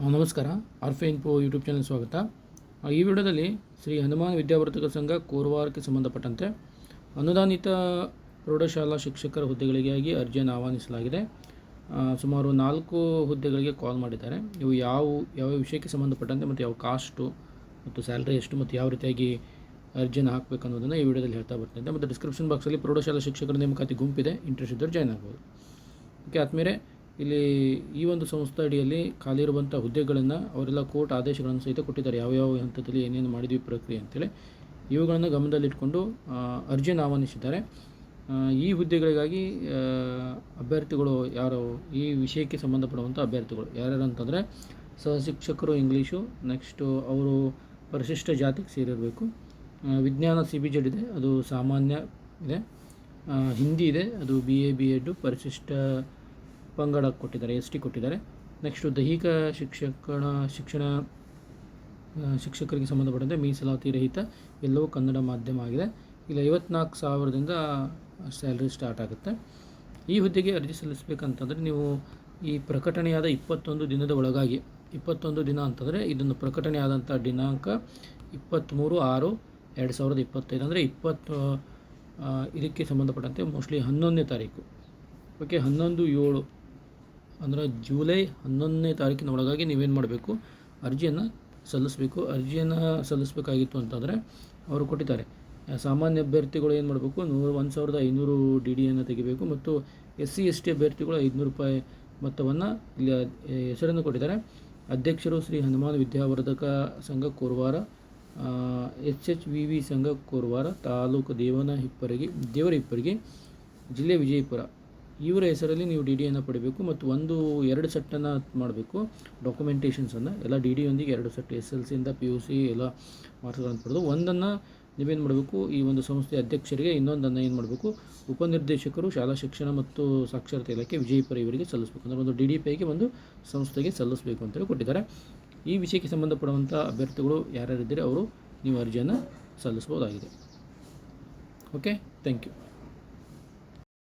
ನಮಸ್ಕಾರ. ಆರ್ಫೆ info YouTube channel ಸ್ವಾಗತ. ಈ ವಿಡಿಯೋದಲ್ಲಿ ಶ್ರೀ ಹನುಮಾನ್ ವಿದ್ಯಾವರ್ಧಕ ಸಂಘ ಕೋರ್ವಾರಕ್ಕೆ ಸಂಬಂಧಪಟ್ಟಂತೆ ಅನುದಾನಿತ ಪ್ರೌಢಶಾಲಾ ಶಿಕ್ಷಕರ ಹುದ್ದೆಗಳಿಗಾಗಿ ಅರ್ಜಿಯನ್ನು ಆಹ್ವಾನಿಸಲಾಗಿದೆ. ಸುಮಾರು ನಾಲ್ಕು ಹುದ್ದೆಗಳಿಗೆ ಕಾಲ್ ಮಾಡಿದ್ದಾರೆ. ಇವು ಯಾವ ಯಾವ ವಿಷಯಕ್ಕೆ ಸಂಬಂಧಪಟ್ಟಂತೆ ಮತ್ತು ಯಾವ ಕಾಸ್ಟು ಮತ್ತು ಸ್ಯಾಲ್ರಿ ಎಷ್ಟು ಮತ್ತು ಯಾವ ರೀತಿಯಾಗಿ ಅರ್ಜಿಯನ್ನು ಹಾಕಬೇಕು ಅನ್ನೋದನ್ನು ಈ ವಿಡಿಯೋದಲ್ಲಿ ಹೇಳ್ತಾ ಬರ್ತಿದ್ದೆ. ಮತ್ತು ಡಿಸ್ಕ್ರಿಪ್ಷನ್ ಬಾಕ್ಸಲ್ಲಿ ಪ್ರೌಢಶಾಲಾ ಶಿಕ್ಷಕರ ನೇಮಕಾತಿ ಗುಂಪಿದೆ. ಇಂಟ್ರೆಸ್ಟ್ ಇದ್ದರೆ ಜಾಯ್ನ್ ಆಗ್ಬೋದು. ಓಕೆ ಆದಮೇಲೆ ಇಲ್ಲಿ ಈ ಒಂದು ಸಂಸ್ಥೆ ಅಡಿಯಲ್ಲಿ ಖಾಲಿ ಇರುವಂಥ ಹುದ್ದೆಗಳನ್ನು ಅವರೆಲ್ಲ ಕೋರ್ಟ್ ಆದೇಶಗಳನ್ನು ಸಹಿತ ಕೊಟ್ಟಿದ್ದಾರೆ. ಯಾವ್ಯಾವ ಹಂತದಲ್ಲಿ ಏನೇನು ಮಾಡಿದ್ವಿ ಪ್ರಕ್ರಿಯೆ ಅಂತೇಳಿ ಇವುಗಳನ್ನು ಗಮನದಲ್ಲಿಟ್ಕೊಂಡು ಅರ್ಜಿಯನ್ನು ಆಹ್ವಾನಿಸಿದ್ದಾರೆ ಈ ಹುದ್ದೆಗಳಿಗಾಗಿ ಅಭ್ಯರ್ಥಿಗಳು ಯಾರು, ಈ ವಿಷಯಕ್ಕೆ ಸಂಬಂಧಪಡುವಂಥ ಅಭ್ಯರ್ಥಿಗಳು ಯಾರ್ಯಾರು ಅಂತಂದರೆ ಸಹಶಿಕ್ಷಕರು ಇಂಗ್ಲೀಷು, ನೆಕ್ಸ್ಟು ಅವರು ಪರಿಶಿಷ್ಟ ಜಾತಿಗೆ ಸೇರಿರಬೇಕು. ವಿಜ್ಞಾನ ಸಿ ಬಿ ಜೆಡ್ ಇದೆ, ಅದು ಸಾಮಾನ್ಯ ಇದೆ. ಹಿಂದಿ ಇದೆ, ಅದು ಬಿ ಎ ಬಿ ಎಡ್ಡು ಪರಿಶಿಷ್ಟ ಪಂಗಡ ಕೊಟ್ಟಿದ್ದಾರೆ, ಎಸ್ ಟಿ ಕೊಟ್ಟಿದ್ದಾರೆ. ನೆಕ್ಸ್ಟು ದೈಹಿಕ ಶಿಕ್ಷಕನ, ಶಿಕ್ಷಣ ಶಿಕ್ಷಕರಿಗೆ ಸಂಬಂಧಪಟ್ಟಂತೆ ಮೀಸಲಾತಿ ರಹಿತ ಎಲ್ಲವೂ ಕನ್ನಡ ಮಾಧ್ಯಮ ಆಗಿದೆ. ಇಲ್ಲಿ ಐವತ್ನಾಲ್ಕು ಸಾವಿರದಿಂದ ಸ್ಯಾಲ್ರಿ ಸ್ಟಾರ್ಟ್ ಆಗುತ್ತೆ. ಈ ಹುದ್ದೆಗೆ ಅರ್ಜಿ ಸಲ್ಲಿಸಬೇಕಂತಂದರೆ ನೀವು ಈ ಪ್ರಕಟಣೆಯಾದ ಇಪ್ಪತ್ತೊಂದು ದಿನದ ಒಳಗಾಗಿ, ಇಪ್ಪತ್ತೊಂದು ದಿನ ಅಂತಂದರೆ ಇದನ್ನು ಪ್ರಕಟಣೆಯಾದಂಥ ದಿನಾಂಕ ಇಪ್ಪತ್ತ್ಮೂರು ಆರು ಎರಡು ಸಾವಿರದ ಇಪ್ಪತ್ತೈದು. ಅಂದರೆ ಇಪ್ಪತ್ತು ಇದಕ್ಕೆ ಸಂಬಂಧಪಟ್ಟಂತೆ ಮೋಸ್ಟ್ಲಿ ಹನ್ನೊಂದನೇ ತಾರೀಕು. ಓಕೆ ಹನ್ನೊಂದು ಏಳು. ಅಂದರೆ ಜೂಲೈ ಹನ್ನೊಂದನೇ ತಾರೀಕಿನ ಒಳಗಾಗಿ ನೀವೇನು ಮಾಡಬೇಕು, ಅರ್ಜಿಯನ್ನು ಸಲ್ಲಿಸಬೇಕು. ಅರ್ಜಿಯನ್ನು ಸಲ್ಲಿಸಬೇಕಾಗಿತ್ತು ಅಂತಂದರೆ ಅವರು ಕೊಟ್ಟಿದ್ದಾರೆ. ಸಾಮಾನ್ಯ ಅಭ್ಯರ್ಥಿಗಳು ಏನು ಮಾಡಬೇಕು, ನೂರು, ಒಂದು ಸಾವಿರದ ಐನೂರು ಡಿ ಡಿಯನ್ನು ತೆಗಿಬೇಕು ಮತ್ತು ಎಸ್ ಸಿ ಎಸ್ ಟಿ ಅಭ್ಯರ್ಥಿಗಳು ಐದುನೂರು ರೂಪಾಯಿ ಮೊತ್ತವನ್ನು ಇಲ್ಲಿ ಹೆಸರನ್ನು ಕೊಟ್ಟಿದ್ದಾರೆ. ಅಧ್ಯಕ್ಷರು Shri Hanuman Vidyavardhaka Sangha Korwar H H V V Sangha Korwar, taluk ದೇವನ ಹಿಪ್ಪರಿಗೆ ದೇವರ ಹಿಪ್ಪರಿಗೆ ಜಿಲ್ಲೆ ವಿಜಯಪುರ. ಇವರ ಹೆಸರಲ್ಲಿ ನೀವು ಡಿ ಡಿಯನ್ನು ಪಡಿಬೇಕು ಮತ್ತು ಒಂದು ಎರಡು ಸೆಟ್ಟನ್ನು ಮಾಡಬೇಕು. ಡಾಕ್ಯುಮೆಂಟೇಷನ್ಸನ್ನು ಎಲ್ಲ ಡಿ ಡಿಯೊಂದಿಗೆ ಎರಡು ಸೆಟ್ ಎಸ್ ಎಲ್ ಸಿಯಿಂದ ಪಿ ಯು ಸಿ ಎಲ್ಲ ಮಾರ್ಕ್ಸ್ಗಳನ್ನು ಪಡೆದು ಒಂದನ್ನು ನೀವೇನು ಮಾಡಬೇಕು, ಈ ಒಂದು ಸಂಸ್ಥೆಯ ಅಧ್ಯಕ್ಷರಿಗೆ ಇನ್ನೊಂದನ್ನು ಏನು ಮಾಡಬೇಕು, ಉಪನಿರ್ದೇಶಕರು, ಶಾಲಾ ಶಿಕ್ಷಣ ಮತ್ತು ಸಾಕ್ಷರತೆ ಇಲಾಖೆ ವಿಜಯಪುರ ಇವರಿಗೆ ಸಲ್ಲಿಸಬೇಕು. ಅಂದರೆ ಒಂದು ಡಿ ಡಿ ಪಿಗೆ ಒಂದು ಸಂಸ್ಥೆಗೆ ಸಲ್ಲಿಸಬೇಕು ಅಂತೇಳಿ ಕೊಟ್ಟಿದ್ದಾರೆ. ಈ ವಿಷಯಕ್ಕೆ ಸಂಬಂಧಪಡುವಂಥ ಅಭ್ಯರ್ಥಿಗಳು ಯಾರ್ಯಾರಿದ್ದರೆ, ಅವರು ನೀವು ಅರ್ಜಿಯನ್ನು ಸಲ್ಲಿಸ್ಬೋದಾಗಿದೆ ಓಕೆ ಥ್ಯಾಂಕ್ ಯು